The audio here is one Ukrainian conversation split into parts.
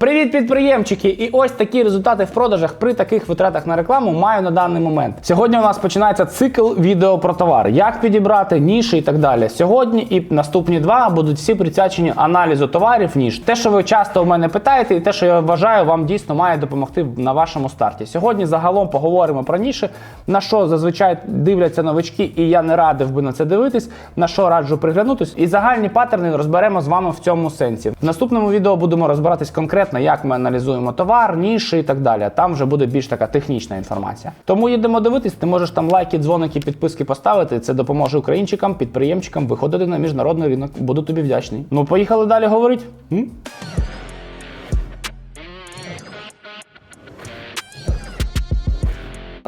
Привіт, підприємчики! І ось такі результати в продажах при таких витратах на рекламу маю на даний момент. Сьогодні у нас починається цикл відео про товар, як підібрати ніші і так далі. Сьогодні і наступні два будуть всі присвячені аналізу товарів ніж. Те, що ви часто в мене питаєте, і те, що я вважаю, вам дійсно має допомогти на вашому старті. Сьогодні загалом поговоримо про ніші, на що зазвичай дивляться новички, і я не радив би на це дивитись, на що раджу приглянутись. І загальні паттерни розберемо з вами в цьому сенсі. В наступному відео будемо розбиратись конкретно, як ми аналізуємо товар, ніші і так далі. Там вже буде більш така технічна інформація. Тому їдемо дивитись. Ти можеш там лайки, дзвоники, підписки поставити. Це допоможе українчикам, підприємчикам виходити на міжнародний ринок. Буду тобі вдячний. Ну, поїхали далі говорити.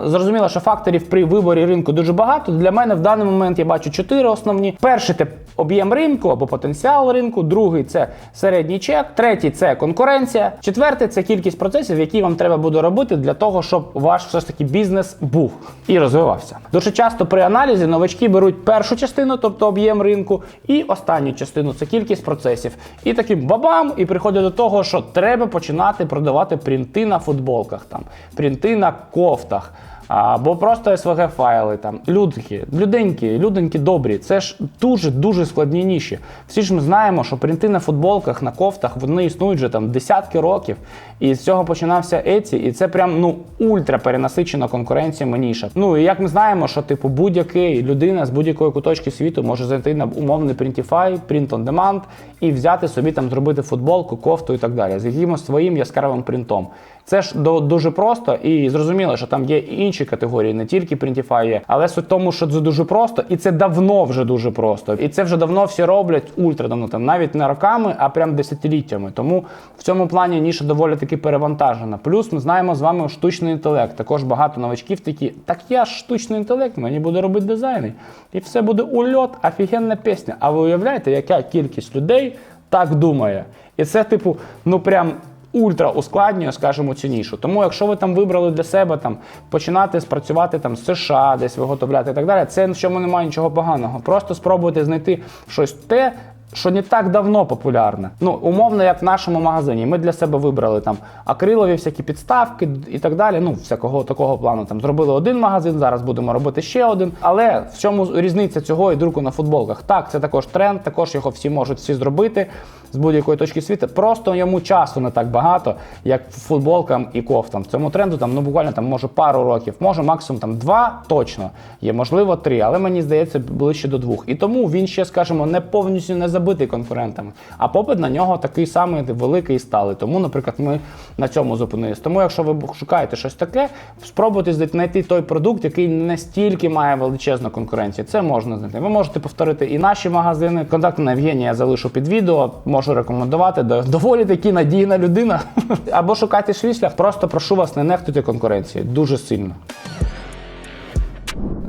Зрозуміло, що факторів при виборі ринку дуже багато. Для мене в даний момент я бачу чотири основні. Перший це об'єм ринку або потенціал ринку, другий це середній чек, третій це конкуренція, четвертий це кількість процесів, які вам треба буде робити для того, щоб ваш все ж таки бізнес був і розвивався. Дуже часто при аналізі новачки беруть першу частину, тобто об'єм ринку, і останню частину це кількість процесів. І таким бабам, і приходять до того, що треба починати продавати принти на футболках, там принти на кофтах. Або просто SVG файли там. Людки, люденькі, люденькі добрі. Це ж дуже дуже складні ніші. Всі ж ми знаємо, що принти на футболках, на кофтах вони існують вже там десятки років. І з цього починався Etsy, і це прям ну ультра перенасичена конкуренціями ніша. Ну і як ми знаємо, що типу будь-який людина з будь-якої куточки світу може зайти на умовний Printify, Print on Demand і взяти собі там зробити футболку, кофту і так далі з якимось своїм яскравим принтом. Це ж до- дуже просто і зрозуміло, що там є інші категорії, не тільки Printify є. Але суть в тому, що це дуже просто, і це давно вже дуже просто. І це вже давно всі роблять ультра давно, там навіть не роками, а прям десятиліттями. Тому в цьому плані ніша доволі таки перевантажена. Плюс ми знаємо з вами штучний інтелект. Також багато новачків такі. Так я ж штучний інтелект, мені буде робити дизайни. І все буде ульот, офігенна пісня. А ви уявляєте, яка кількість людей так думає? І це, типу, ну прям ультра ускладнює, скажімо, цю нішу. Тому, якщо ви там вибрали для себе там починати спрацювати там з США, десь виготовляти і так далі, це в чому немає нічого поганого. Просто спробуйте знайти щось те. Що не так давно популярне. Ну, умовно, як в нашому магазині. Ми для себе вибрали там акрилові всякі підставки і так далі. Ну, всякого такого плану. Там зробили один магазин, зараз будемо робити ще один. Але в чому різниця цього і друку на футболках? Так, це також тренд, також його всі можуть всі зробити з будь-якої точки світу. Просто йому часу не так багато, як футболкам і кофтам. Цьому тренду там ну буквально там може пару років, може максимум там два точно є, можливо, три, але мені здається ближче до двох. І тому він ще, скажімо, не повністю не забитий конкурентами. А попит на нього такий самий великий і сталий. Тому, наприклад, ми на цьому зупинились. Тому, якщо ви шукаєте щось таке, спробуйте знайти той продукт, який настільки має величезну конкуренцію. Це можна знайти. Ви можете повторити і наші магазини. Контакти на Євгенія я залишу під відео. Можу рекомендувати. До- Доволі таки надійна людина. Або шукайте свій шлях. Просто прошу вас не нехтуйте конкуренцією. Дуже сильно.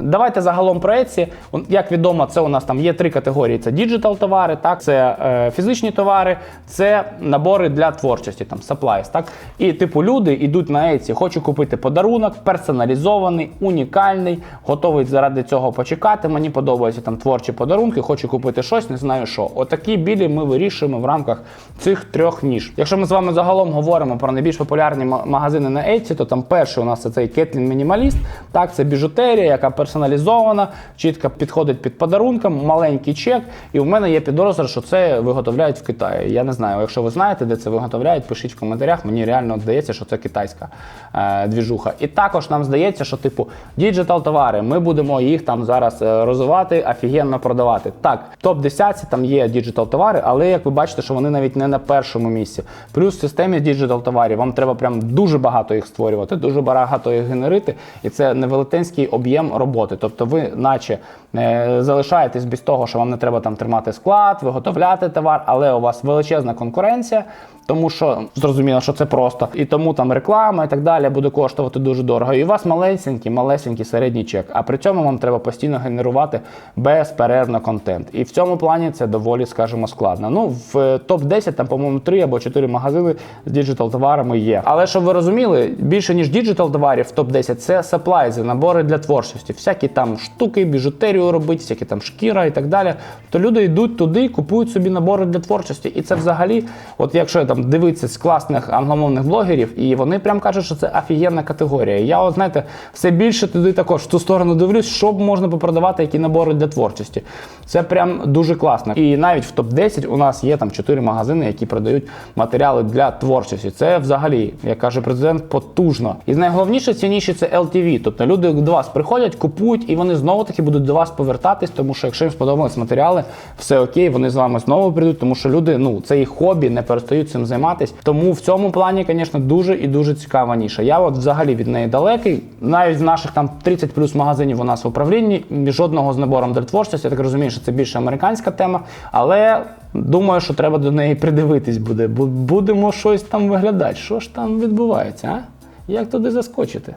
Давайте загалом про Etsy. Як відомо, це у нас там є три категорії: це діджитал товари, так, це е, фізичні товари, це набори для творчості, там supplies, так. І типу люди йдуть на Etsy, хочу купити подарунок, персоналізований, унікальний, готовий заради цього почекати. Мені подобаються там творчі подарунки, хочу купити щось, не знаю що. Отакі білі ми вирішуємо в рамках цих трьох ніж. Якщо ми з вами загалом говоримо про найбільш популярні магазини на Etsy, то там перший у нас це цей Кетлін Мінімаліст. Так, це біжутерія, яка персоналізована, чітко підходить під подарунком, маленький чек. І в мене є підозра, що це виготовляють в Китаї. Я не знаю, якщо ви знаєте, де це виготовляють, пишіть в коментарях. Мені реально здається, що це китайська е, двіжуха. І також нам здається, що типу діджитал товари, ми будемо їх там зараз е, розвивати, офігенно продавати. Так, топ 10 там є діджитал товари, але як ви бачите, що вони навіть не на першому місці. Плюс в системі діджитал товарів вам треба прям дуже багато їх створювати, дуже багато їх генерити, і це невелетенський об'єм роботи. Роботи. Тобто ви, наче, е, залишаєтесь без того, що вам не треба там тримати склад, виготовляти товар, але у вас величезна конкуренція. Тому що зрозуміло, що це просто, і тому там реклама і так далі буде коштувати дуже дорого. І у вас малесенький, малесенький середній чек. А при цьому вам треба постійно генерувати безперервно контент. І в цьому плані це доволі, скажімо, складно. Ну в топ 10 там, по-моєму, 3 або 4 магазини з діджитал товарами є. Але щоб ви розуміли, більше ніж діджитал товарів в топ 10 це саплайзи, набори для творчості, всякі там штуки, біжутерію робити, всякі там шкіра і так далі. То люди йдуть туди, купують собі набори для творчості. І це взагалі, от якщо там дивитися класних англомовних блогерів, і вони прям кажуть, що це офігенна категорія. Я, от знаєте, все більше туди також в ту сторону дивлюсь, що можна попродавати, які набори для творчості. Це прям дуже класно. І навіть в топ 10 у нас є там 4 магазини, які продають матеріали для творчості. Це взагалі, як каже президент, потужно. І найголовніше цінніше це LTV. Тобто люди до вас приходять, купують, і вони знову таки будуть до вас повертатись, тому що якщо їм сподобались матеріали, все окей, вони з вами знову прийдуть, тому що люди, ну це їх хобі, не перестають цим займатися. Тому в цьому плані, звісно, дуже і дуже цікава ніша. Я от взагалі від неї далекий. Навіть в наших там 30 плюс магазинів у нас в управлінні жодного з набором дертворчості. Я так розумію, що це більше американська тема, але. Думаю, що треба до неї придивитись буде. бо Будемо щось там виглядати. Що ж там відбувається, а? Як туди заскочити?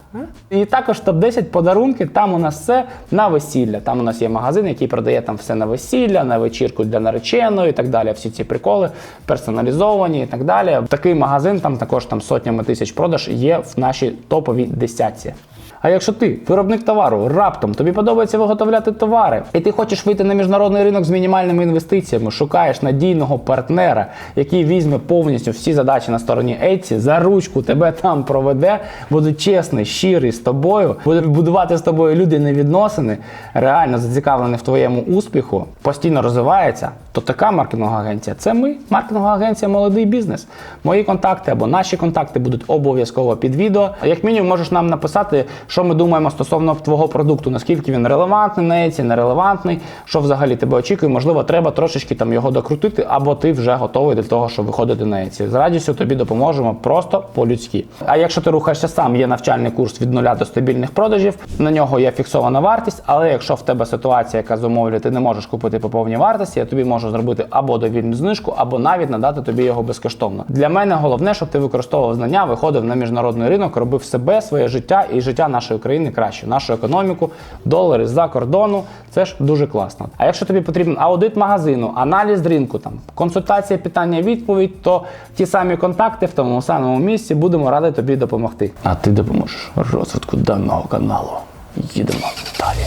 І також топ-10 подарунки. Там у нас все на весілля. Там у нас є магазин, який продає там все на весілля, на вечірку для нареченої і так далі. Всі ці приколи персоналізовані і так далі. Такий магазин, там також там сотнями тисяч продаж є в нашій топовій десятці. А якщо ти виробник товару, раптом тобі подобається виготовляти товари, і ти хочеш вийти на міжнародний ринок з мінімальними інвестиціями, шукаєш надійного партнера, який візьме повністю всі задачі на стороні Etsy, за ручку тебе там проведе, буде чесний, щирий з тобою, буде будувати з тобою людяні відносини, реально зацікавлений в твоєму успіху, постійно розвивається, то така маркетингова агенція це ми, маркетингова агенція Молодий бізнес. Мої контакти або наші контакти будуть обов'язково під відео. Як мінімум, можеш нам написати, що ми думаємо стосовно твого продукту, наскільки він релевантний на Etsy, нерелевантний, що взагалі тебе очікує. Можливо, треба трошечки там його докрутити, або ти вже готовий до того, щоб виходити на Etsy. З радістю тобі допоможемо просто по-людськи. А якщо ти рухаєшся сам, є навчальний курс від нуля до стабільних продажів. На нього є фіксована вартість, але якщо в тебе ситуація, яка зумовлює, ти не можеш купити по повній вартості, я тобі можу зробити або довільну знижку, або навіть надати тобі його безкоштовно. Для мене головне, щоб ти використовував знання, виходив на міжнародний ринок, робив себе, своє життя і життя нашої країни краще, нашу економіку, долари з-за кордону. Це ж дуже класно. А якщо тобі потрібен аудит магазину, аналіз ринку, там консультація, питання, відповідь, то ті самі контакти в тому самому місці будемо раді тобі допомогти. А ти допоможеш розвитку даного каналу. Їдемо далі.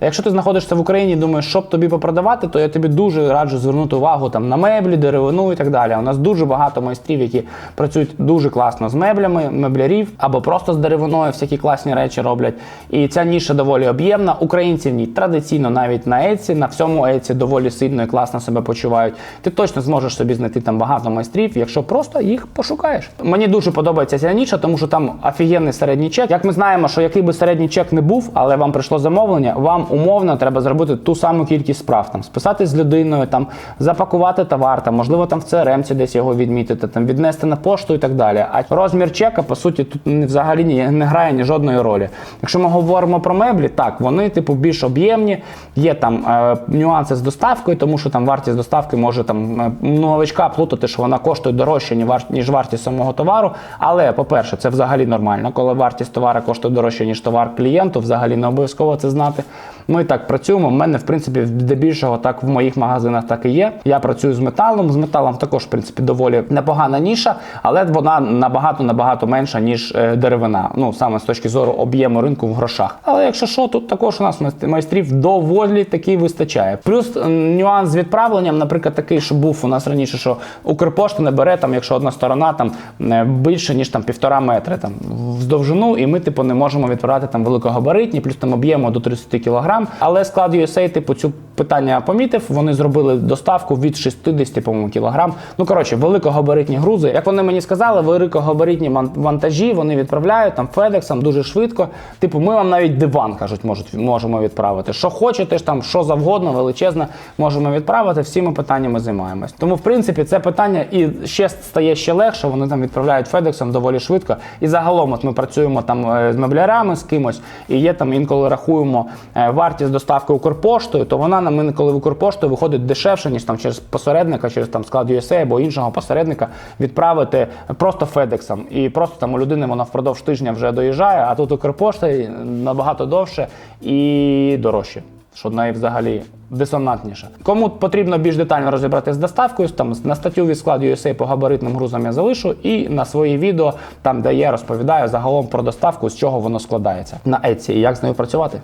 Якщо ти знаходишся в Україні і думаєш, що б тобі попродавати, то я тобі дуже раджу звернути увагу там на меблі, деревину і так далі. У нас дуже багато майстрів, які працюють дуже класно з меблями, меблярів або просто з деревиною, всякі класні речі роблять. І ця ніша доволі об'ємна. Українці в ній традиційно навіть на Еці, на всьому Еці доволі сильно і класно себе почувають. Ти точно зможеш собі знайти там багато майстрів, якщо просто їх пошукаєш. Мені дуже подобається ця ніша, тому що там офігенний середній чек. Як ми знаємо, що який би середній чек не був, але вам прийшло замовлення, вам умовно треба зробити ту саму кількість справ, там списати з людиною, там запакувати товар, там можливо там в CRM десь його відмітити, там віднести на пошту і так далі. А розмір чека, по суті, тут не- взагалі ні, не грає ні жодної ролі. Якщо ми говоримо про меблі, так вони типу більш об'ємні, є там е, нюанси з доставкою, тому що там вартість доставки може там е, новичка плутати, що вона коштує дорожче, ніж вартість самого товару. Але, по-перше, це взагалі нормально. Коли вартість товару коштує дорожче, ніж товар клієнту, взагалі не обов'язково це знати. Ми так працюємо. У мене, в принципі, здебільшого так в моїх магазинах так і є. Я працюю з металом. З металом також, в принципі, доволі непогана ніша, але вона набагато набагато менша, ніж е, деревина. Ну саме з точки зору об'єму ринку в грошах. Але якщо що, тут також у нас майстрів доволі таки вистачає. Плюс нюанс з відправленням, наприклад, такий, що був у нас раніше, що Укрпошта не бере там, якщо одна сторона там е, більше ніж там півтора метри там в довжину, і ми типу не можемо відправляти там великогабаритні, плюс там об'єму до 30 кг. Кілограм. Але склад USA, типу, цю питання помітив. Вони зробили доставку від 60 по-моєму, кілограм. Ну коротше, великогабаритні грузи. Як вони мені сказали, великогабаритні вантажі вони відправляють там FedEx дуже швидко. Типу, ми вам навіть диван кажуть, можуть можемо відправити. Що хочете ж там, що завгодно, величезне, можемо відправити. Всіми питаннями займаємось. Тому, в принципі, це питання і ще стає ще легше. Вони там відправляють FedEx доволі швидко. І загалом, от ми працюємо там е, з меблярами з кимось, і є там інколи рахуємо е, вартість доставки Укрпоштою, то вона нам інколи Укрпоштою виходить дешевше, ніж там через посередника, через там склад USA або іншого посередника відправити просто FedEx. І просто там у людини вона впродовж тижня вже доїжджає, а тут Укрпошта набагато довше і дорожче. Що неї взагалі дисонантніше. Кому потрібно більш детально розібрати з доставкою, там на статтю від складу USA по габаритним грузам я залишу, і на свої відео, там де я розповідаю загалом про доставку, з чого воно складається на Etsy і як з нею працювати.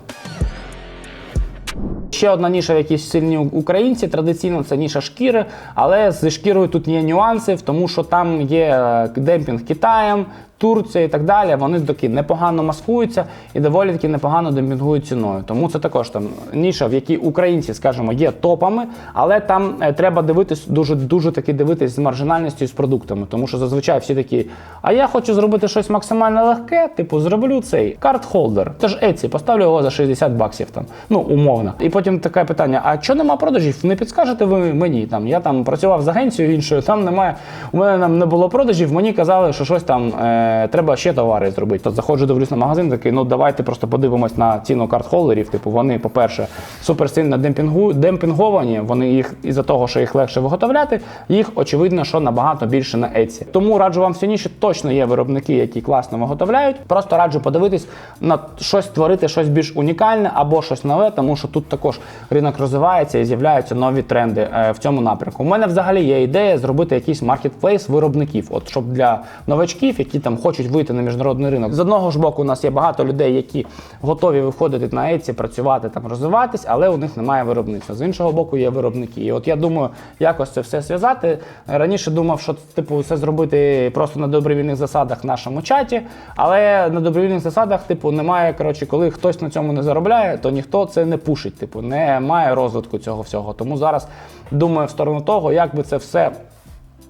Ще одна ніша, в якій сильні українці. Традиційно це ніша шкіри, але зі шкірою тут є нюанси, тому що там є е, демпінг Китаєм, Турція і так далі. Вони таки непогано маскуються і доволі таки непогано демпінгують ціною. Тому це також там ніша, в якій українці, скажімо, є топами, але там е, треба дивитись дуже дуже таки дивитись з маржинальністю з продуктами. Тому що зазвичай всі такі, а я хочу зробити щось максимально легке, типу зроблю цей карт-холдер. Це Etsy, поставлю його за 60 баксів там, ну умовно. І потім таке питання: а що нема продажів? Не підскажете ви мені? Там я там працював з агенцією іншою, там немає. У мене там не було продажів. Мені казали, що щось там е, треба ще товари зробити. То заходжу, дивлюсь на магазин, такий, ну давайте просто подивимось на ціну карт-холдерів. Типу, вони, по-перше, суперсильно демпінгу, демпінговані. Вони їх із-за того, що їх легше виготовляти, їх очевидно, що набагато більше на Etsy. Тому раджу вам ніші, точно є виробники, які класно виготовляють. Просто раджу подивитись на щось створити, щось більш унікальне або щось нове, тому що тут також ринок розвивається і з'являються нові тренди е, в цьому напрямку. У мене взагалі є ідея зробити якийсь маркетплейс виробників, от щоб для новачків, які там хочуть вийти на міжнародний ринок. З одного ж боку, у нас є багато людей, які готові виходити на Etsy, працювати там, розвиватись, але у них немає виробництва. З іншого боку, є виробники. І от я думаю, якось це все зв'язати. Раніше думав, що типу все зробити просто на добровільних засадах в нашому чаті, але на добровільних засадах, типу, немає. Коротше, коли хтось на цьому не заробляє, то ніхто це не пушить. Типу, не має розвитку цього всього. Тому зараз думаю в сторону того, як би це все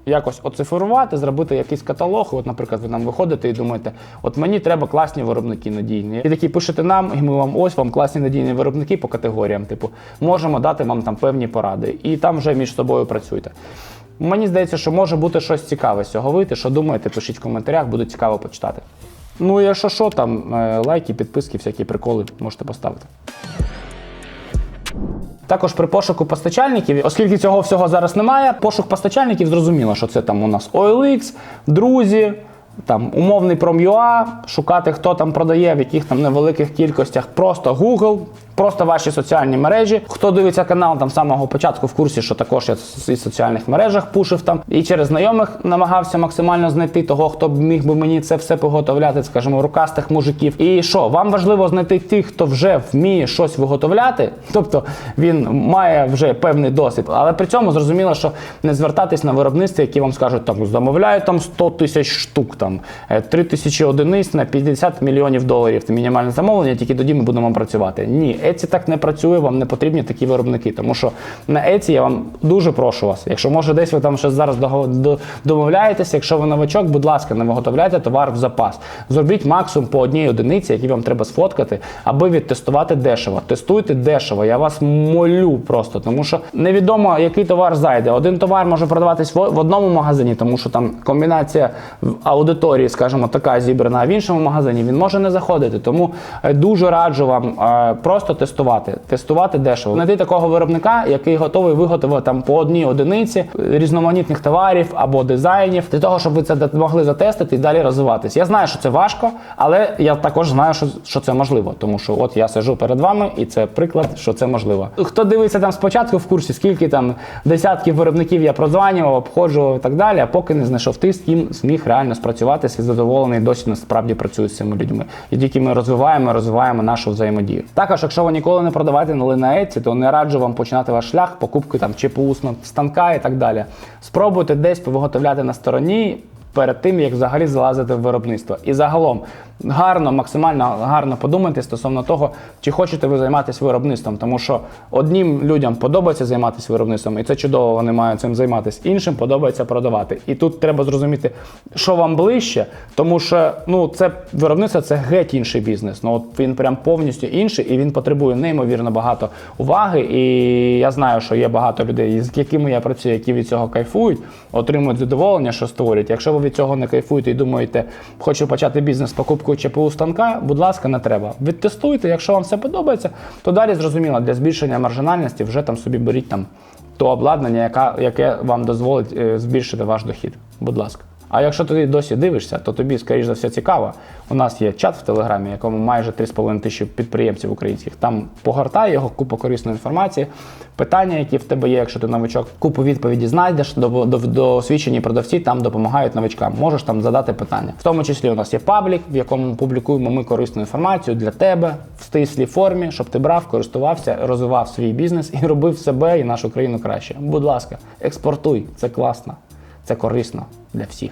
якось оцифрувати, зробити якийсь каталог. От, наприклад, ви нам виходите і думаєте, от мені треба класні виробники надійні. І такі пишете нам, і ми вам ось вам класні надійні виробники по категоріям. Типу, можемо дати вам там певні поради. І там вже між собою працюйте. Мені здається, що може бути щось цікаве з цього вийти. Що думаєте, пишіть в коментарях, буде цікаво почитати. Ну, і якщо що, там е, лайки, підписки, всякі приколи можете поставити. Також при пошуку постачальників, оскільки цього всього зараз немає, пошук постачальників зрозуміло, що це там у нас OLX, друзі, там умовний Prom.ua, шукати, хто там продає, в яких там невеликих кількостях, просто Google, просто ваші соціальні мережі. Хто дивиться канал там з самого початку в курсі, що також я в соціальних мережах пушив там і через знайомих намагався максимально знайти того, хто б міг би мені це все поготовляти, скажімо, рукастих мужиків. І що, вам важливо знайти тих, хто вже вміє щось виготовляти, тобто він має вже певний досвід, але при цьому зрозуміло, що не звертатись на виробництва, які вам скажуть, там замовляю там 100 тисяч штук, там 3 тисячі одиниць на 50 мільйонів доларів. Це мінімальне замовлення, тільки тоді ми будемо працювати. Ні, Etsy так не працює, вам не потрібні такі виробники. Тому що на Etsy я вам дуже прошу вас. Якщо може десь ви там щось зараз домовляєтеся, якщо ви новачок, будь ласка, не виготовляйте товар в запас. Зробіть максимум по одній одиниці, які вам треба сфоткати, аби відтестувати дешево. Тестуйте дешево. Я вас молю просто, тому що невідомо, який товар зайде. Один товар може продаватись в в одному магазині, тому що там комбінація в аудиторії, скажімо, така зібрана, а в іншому магазині він може не заходити. Тому е, дуже раджу вам е, просто тестувати, тестувати дешево. Знайти такого виробника, який готовий виготовити там по одній одиниці різноманітних товарів або дизайнів, для того, щоб ви це могли затестити і далі розвиватись. Я знаю, що це важко, але я також знаю, що, що це можливо, тому що от я сижу перед вами, і це приклад, що це можливо. Хто дивиться там спочатку в курсі, скільки там десятків виробників я продзванював, обходжував і так далі, а поки не знайшов ти, з ким зміг реально спрацюватися і задоволений досі насправді працюю з цими людьми. І тільки ми розвиваємо, розвиваємо нашу взаємодію. Також, якщо ви ніколи не продавайте на линаеці, то не раджу вам починати ваш шлях покупки там ЧПУ станка і так далі. Спробуйте десь повиготовляти на стороні перед тим, як взагалі залазити в виробництво. І загалом гарно, максимально гарно подумайте стосовно того, чи хочете ви займатися виробництвом, тому що одним людям подобається займатися виробництвом, і це чудово, вони мають цим займатися. Іншим подобається продавати. І тут треба зрозуміти, що вам ближче, тому що ну це виробництво це геть інший бізнес. Ну от він прям повністю інший, і він потребує неймовірно багато уваги. І я знаю, що є багато людей, з якими я працюю, які від цього кайфують, отримують задоволення, що створюють. Якщо ви від цього не кайфуєте і думаєте, хочу почати бізнес з покупкою ЧПУ станка, будь ласка, не треба. Відтестуйте, якщо вам все подобається, то далі зрозуміло, для збільшення маржинальності вже там собі беріть там то обладнання, яке вам дозволить е, збільшити ваш дохід. Будь ласка. А якщо ти досі дивишся, то тобі, скоріш за все, цікаво. У нас є чат в Телеграмі, якому майже 3,5 тисячі підприємців українських. Там погортай його, купа корисної інформації, питання, які в тебе є, якщо ти новичок, купу відповіді знайдеш, до, до, досвідчені продавці там допомагають новичкам. Можеш там задати питання. В тому числі у нас є паблік, в якому публікуємо ми корисну інформацію для тебе в стислій формі, щоб ти брав, користувався, розвивав свій бізнес і робив себе і нашу країну краще. Будь ласка, експортуй, це класно, це корисно для всіх.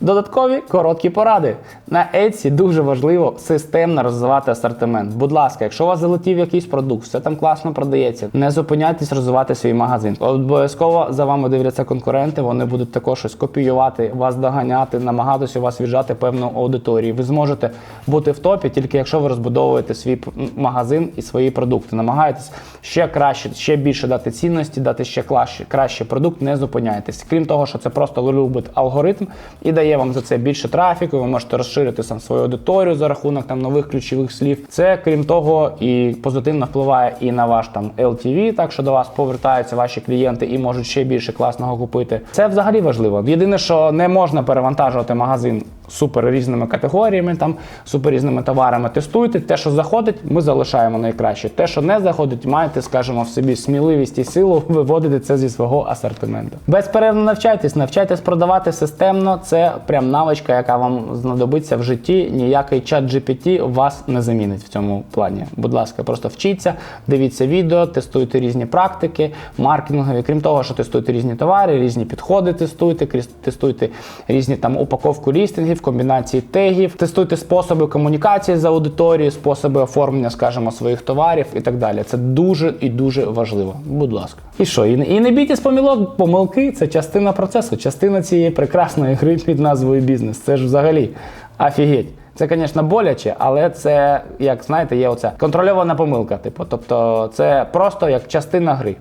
Додаткові короткі поради. На Etsy дуже важливо системно розвивати асортимент. Будь ласка, якщо у вас залетів якийсь продукт, все там класно продається, не зупиняйтесь розвивати свій магазин. Обов'язково за вами дивляться конкуренти, вони будуть також щось копіювати, вас доганяти, намагатися у вас віджати певну аудиторію. Ви зможете бути в топі, тільки якщо ви розбудовуєте свій магазин і свої продукти. Намагаєтесь ще краще, ще більше дати цінності, дати ще краще, краще продукт, не зупиняйтесь. Крім того, що це просто любить алгоритм і дає вам за це більше трафіку. Ви можете розширити сам свою аудиторію за рахунок там нових ключових слів. Це крім того, і позитивно впливає і на ваш там LTV, так що до вас повертаються ваші клієнти і можуть ще більше класного купити. Це взагалі важливо. Єдине, що не можна перевантажувати магазин супер різними категоріями, там супер різними товарами. Тестуйте те, що заходить, ми залишаємо найкраще. Те, що не заходить, маєте, скажімо, в собі сміливість і силу виводити це зі свого асортименту. Безперервно навчайтесь, навчайтесь продавати системно. Це прям навичка, яка вам знадобиться в житті. Ніякий чат GPT вас не замінить в цьому плані. Будь ласка, просто вчіться, дивіться відео, тестуйте різні практики, маркетингові. Крім того, що тестуйте різні товари, різні підходи тестуйте, тестуйте різні там упаковку лістингів, комбінації тегів, тестуйте способи комунікації з аудиторією, способи оформлення, скажімо, своїх товарів і так далі. Це дуже і дуже важливо. Будь ласка. І що? І не бійтесь помилок, помилки це частина процесу, частина цієї прекрасної гри під назвою бізнес. Це ж взагалі офігеть. Це, звісно, боляче, але це, як знаєте, є оця контрольована помилка. Типу, тобто, це просто як частина гри.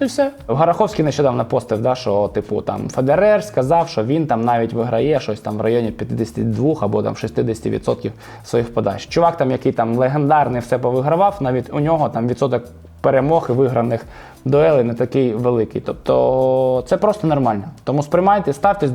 І все. Гараховський нещодавно постив, да, що типу там Федерер сказав, що він там навіть виграє щось там в районі 52 або там 60% своїх подач. Чувак, там, який там легендарний все повигравав, навіть у нього там відсоток перемог і виграних дуелей не такий великий. Тобто це просто нормально. Тому сприймайте, ставтесь,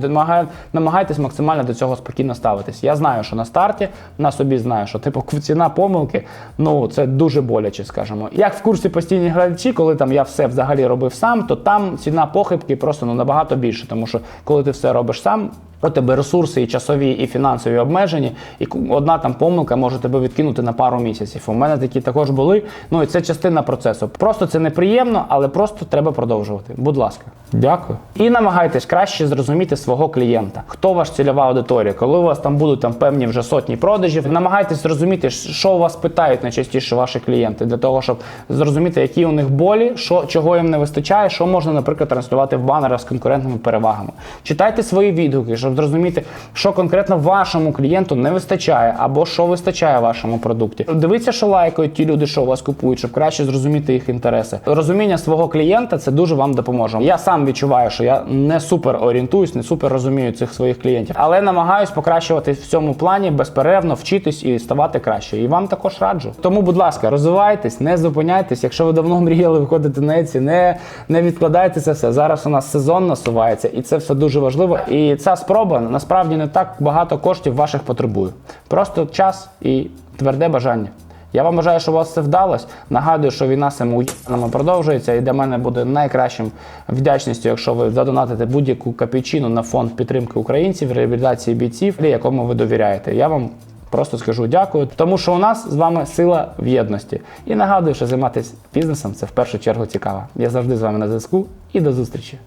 намагайтесь максимально до цього спокійно ставитись. Я знаю, що на старті на собі знаю, що типу ціна помилки, ну це дуже боляче, скажімо. Як в курсі постійні глядачі, коли там я все взагалі робив сам, то там ціна похибки просто ну набагато більше, тому що коли ти все робиш сам. У тебе ресурси і часові, і фінансові обмежені, і одна там помилка може тебе відкинути на пару місяців. У мене такі також були. Ну і це частина процесу. Просто це неприємно, але просто треба продовжувати. Будь ласка, дякую. І намагайтесь краще зрозуміти свого клієнта. Хто ваш цільова аудиторія? Коли у вас там будуть там певні вже сотні продажів, намагайтесь зрозуміти, що у вас питають найчастіше ваші клієнти, для того, щоб зрозуміти, які у них болі, що чого їм не вистачає, що можна, наприклад, транслювати в банерах з конкурентними перевагами. Читайте свої відгуки, щоб зрозуміти, що конкретно вашому клієнту не вистачає, або що вистачає вашому продукті. Дивіться, що лайкають ті люди, що у вас купують, щоб краще зрозуміти їх інтереси. Розуміння свого клієнта це дуже вам допоможе. Я сам відчуваю, що я не супер орієнтуюсь, не супер розумію цих своїх клієнтів, але намагаюсь покращувати в цьому плані безперервно вчитись і ставати краще. І вам також раджу. Тому, будь ласка, розвивайтесь, не зупиняйтесь. Якщо ви давно мріяли виходити на Etsy, не, не відкладайте це все. Зараз у нас сезон насувається, і це все дуже важливо. І ця спроба насправді не так багато коштів ваших потребує. Просто час і тверде бажання. Я вам бажаю, щоб у вас це вдалося. Нагадую, що війна самоуєднано продовжується, і для мене буде найкращим вдячністю, якщо ви задонатите будь-яку копійчину на фонд підтримки українців, реабілітації бійців, якому ви довіряєте. Я вам просто скажу дякую, тому що у нас з вами сила в єдності. І нагадую, що займатися бізнесом це в першу чергу цікаво. Я завжди з вами на зв'язку і до зустрічі.